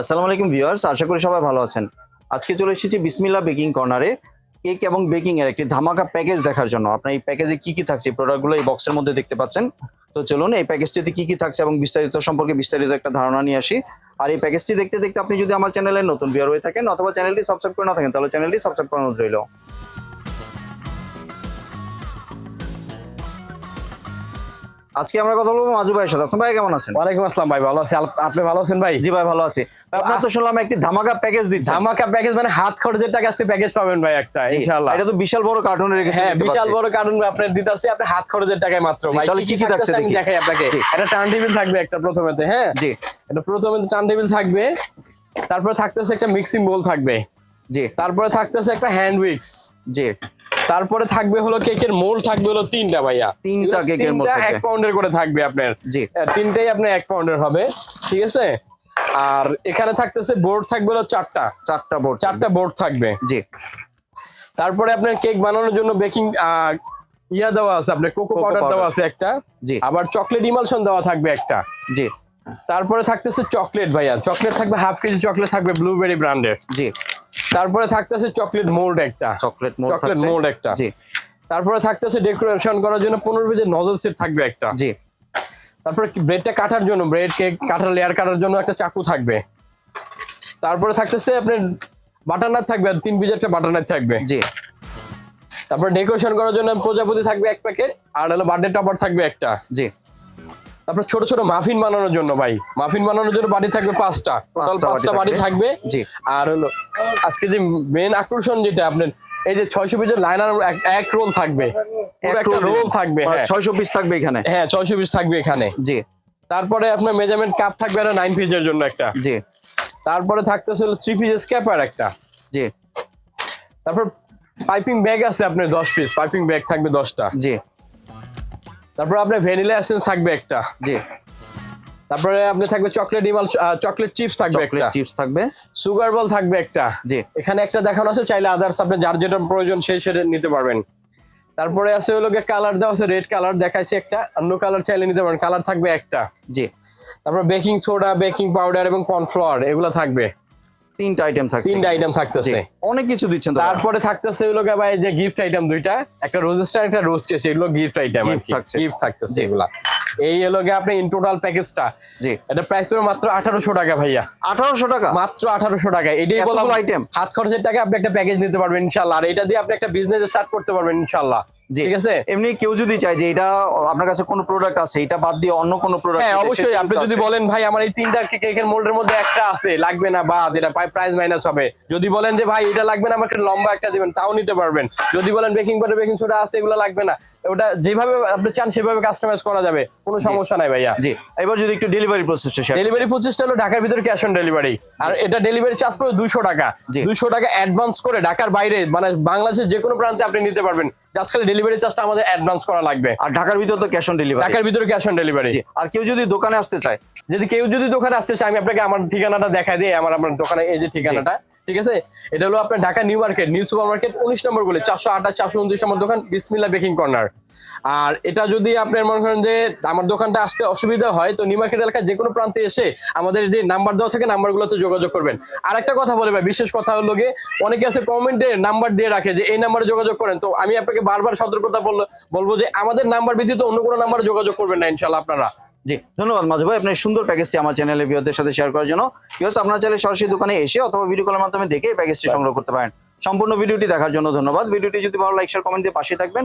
আসসালামু আলাইকুম ভিউয়ার্স, আশা করি সবাই ভালো আছেন। আজকে চলে এসেছি বিসমিল্লা বেকিং কর্নারে। কেক এবং বেকিং এর একটি ধামাকা প্যাকেজ দেখার জন্য। আপনার এই প্যাকেজে কি কি থাকছে? প্রোডাক্টগুলো এই বক্সের মধ্যে দেখতে পাচ্ছেন। তো চলুন, এই প্যাকেজটিতে কি কি থাকছে এবং বিস্তারিত সম্পর্কে বিস্তারিত একটা ধারণা নিয়ে আসি। আর এই প্যাকেজটি দেখতে দেখতে আপনি যদি আমার চ্যানেলে নতুন ভিউয়ার হয়ে থাকেন অথবা চ্যানেলটি সাবস্ক্রাইব করে না থাকেন, তাহলে চ্যানেলটি সাবস্ক্রাইব করানো রইল। আজকে আমরা কথা বলব মাজু ভাইয়ের সাথে। আসলাম ভাই কেমন আছেন? ওয়ালাইকুম আসসালাম ভাই ভালো আছি। আপনি ভালো আছেন ভাই? জি ভাই ভালো আছি। আপনার তো শুনলাম একটি ধামাকা প্যাকেজ দিচ্ছে ধামাকা প্যাকেজ মানে হাত খরচের টাকা আছে প্যাকেজ পাবেন ভাই একটা ইনশাআল্লাহ। এটা তো বিশাল বড় কার্টুনে রেখেছে হ্যাঁ বিশাল। বড় কার্টুন আপনার দিতে আছে আপনি হাত খরচের টাকায় মাত্র। ভাই তাহলে কি কি থাকছে দেখি? দেখাই আপনাকে। জি। একটা টার্ন টেবিল থাকবে একটা প্রথমেতে হ্যাঁ? জি। এটা প্রথমে টার্ন টেবিল থাকবে তারপরে থাকতেছে একটা মিক্সিং বোল থাকবে। জি। তারপরে থাকতেছে একটা হ্যান্ড উইক্স জি। তারপরে থাকবে হলো কেকের মোল থাকবে হলো তিনটা ভাইয়া। তিনটা কেকের থাকবে। এক পাউন্ডের করে থাকবে আপনার। জি। তিনটাই আপনার এক পাউন্ডের হবে ঠিক আছে? আর এখানে থাকতেছে বোর্ড থাকবে হলো চারটা। চারটা বোর্ড চারটা বোর্ড থাকবে। জি। তারপরে আপনার কেক বানানোর জন্য বেকিং ইয়া দেওয়া আছে আপনার কোকো পাউডার দেওয়া আছে একটা। জি। আবার চকলেট ইমালশন দেওয়া থাকবে একটা। জি। তারপরে থাকতেছে চকলেট ভাইয়া। চকলেট থাকবে হাফ কেজি চকলেট থাকবে ব্লুবেরি ব্র্যান্ডের। জি। তারপরে থাকতেছে চকলেট মোল্ড একটা। চকলেট মোল্ড চকলেট মোল্ড একটা। জি। তারপরে থাকতেছে ডেকোরেশন করার জন্য পনেরো পেজের নজল সেট থাকবে একটা। জি। তারপরে ব্রেডটা কাটার জন্য ব্রেড কেক কাটার লেয়ার কাটার জন্য একটা চাকু থাকবে। তারপরে থাকতেছে আপনার বাটার নাট থাকবে আর তিন পিজের একটা বাটার নাট থাকবে। জি। তারপরে ডেকোরেশন করার জন্য প্রজাপতি থাকবে এক প্যাকেট আর হলো বার্থডে টপার থাকবে একটা। জি। তারপর ছোট ছোট মাফিন বানানোর জন্য ভাই। মাফিন বানানোর জন্য বাড়ি থাকবে পাঁচটা। পাঁচটা বাড়ি থাকবে। আর হলো আজকে যে মেন আকর্ষণ যেটা আপনার এই যে ছয়শো পিসের লাইনার এক রোল থাকবে। একটা রোল থাকবে হ্যাঁ। ছয়শো পিস থাকবে এখানে। হ্যাঁ ছয়শো পিস থাকবে এখানে। জি। তারপরে আপনার মেজারমেন্ট কাপ থাকবে একটা নাইন পিসের জন্য একটা। জি। তারপরে থাকতেছে হলো থ্রি পিসের স্ক্যাপার একটা। জি। তারপর পাইপিং ব্যাগ আছে আপনার দশ পিস পাইপিং ব্যাগ থাকবে দশটা। জি। তারপর আপনার ভ্যানিলা এসেন্স থাকবে একটা। জি। তারপরে আপনি থাকবে চকলেট ইমাল চকলেট চিপস থাকবে একটা। চিপস থাকবে। সুগার বল থাকবে একটা। জি। এখানে একটা দেখানো আছে চাইলে আদার্স আপনি যার যেটা প্রয়োজন সেই সেটা নিতে পারবেন। তারপরে আছে হলো কালার দেওয়া আছে রেড কালার দেখাইছে একটা অন্য কালার চাইলে নিতে পারেন। কালার থাকবে একটা। জি। তারপর বেকিং সোডা বেকিং পাউডার এবং কর্নফ্লাওয়ার এগুলো থাকবে। তিনটা আইটেম থাকছে তিনটা আইটেম থাকতেছে। অনেক কিছু দিচ্ছেন তারপরে থাকতেছে হলো ভাই যে গিফট আইটেম দুইটা একটা রোজেস্টার একটা রোজ কেস এগুলো গিফট আইটেম গিফট থাকতেছে এগুলা। এই হলো গিয়ে আপনি ইন টোটাল প্যাকেজটা জি। এটা প্রাইস হবে মাত্র আঠারোশো টাকা ভাইয়া। আঠারোশো টাকা? মাত্র আঠারোশো টাকা। এটাই বললাম item? হাত খরচের টাকা আপনি একটা প্যাকেজ নিতে পারবেন ইনশাল্লাহ আর এটা দিয়ে আপনি একটা বিজনেস স্টার্ট করতে পারবেন ইনশাল্লাহ জি ঠিক আছে? এমনি কেউ যদি চায় যে এটা আপনার কাছে কোনো প্রোডাক্ট আছে এটা বাদ দিয়ে অন্য কোনো প্রোডাক্ট হ্যাঁ অবশ্যই। আপনি যদি বলেন ভাই আমার এই তিনটা কেকের মোল্ডের মধ্যে একটা আছে লাগবে না প্রাইস মাইনাস হবে। যদি বলেন যে ভাই এটা লাগবে না আমাকে লম্বা একটা দিবেন তাও নিতে পারবেন। যদি বলেন বেকিং পাউডার বেকিং সোডা আছে এগুলো লাগবে না ওটা যেভাবে আপনি চান সেভাবে কাস্টমাইজ করা যাবে। কোনো সমস্যা নাই ভাইয়া। জি। এবার যদি একটু ডেলিভারি প্রসেসটা ডেলিভারি প্রসেসটা হলো ঢাকার ভিতরে ক্যাশ অন ডেলিভারি আর এটা ডেলিভারি চার্জ পড়বে দুইশো টাকা। জি। দুইশো টাকা অ্যাডভান্স করে ঢাকার বাইরে মানে বাংলাদেশের যে কোনো প্রান্তে আপনি নিতে পারবেন। জাস্ট খালি ডেলিভারি চার্জটা আমাদের অ্যাডভান্স করা লাগবে। আর ঢাকার ভিতরে তো ক্যাশ অন ডেলিভারি ঢাকার ভিতরে ক্যাশ অন ডেলিভারি আর কেউ যদি দোকানে আসতে চায়। যদি কেউ যদি দোকানে আসতে চায় আমি আপনাকে আমার ঠিকানাটা দেখাই দিই আমার আমার দোকানে এই যে ঠিকানাটা। ঠিক আছে? এটা হলো আপনার Dhaka new market new super market উনিশ নম্বর বলে চারশো আঠাশ চারশো উনত্রিশ নম্বর দোকান বিসমিল্লা বেকিং কর্নার। আর এটা যদি আপনার মনে করেন যে আমার দোকানটা আসতে অসুবিধা হয় তো নিউ মার্কেট এলাকায় যে কোনো প্রান্তে এসে আমাদের যে নাম্বার দেওয়া থাকে নাম্বারগুলোতে যোগাযোগ করবেন। আর একটা কথা বলে ভাই বিশেষ কথা হলো গিয়ে অনেকে আছে কমেন্টে নাম্বার দিয়ে রাখে যে এই নাম্বারে যোগাযোগ করেন। তো আমি আপনাকে বারবার সতর্কতা বলব বলব যে আমাদের নাম্বার ব্যতীত অন্য কোনো নাম্বারে যোগাযোগ করবেন না ইনশাল্লাহ আপনারা। জি ধন্যবাদ মাজু ভাই আপনার সুন্দর প্যাকেজটি আমার চ্যানেলের ভিউয়ারদের সাথে শেয়ার করার জন্য। ভিউয়ার্স আপনার চাইলে সরাসরি দোকানে এসে অথবা ভিডিও কলের মাধ্যমে দেখে প্যাকেজটি সংগ্রহ করতে পারেন। সম্পূর্ণ ভিডিওটি দেখার জন্য ধন্যবাদ। ভিডিওটি যদি ভালো লাইক শেয়ার কমেন্ট দিয়ে পাশে থাকবেন।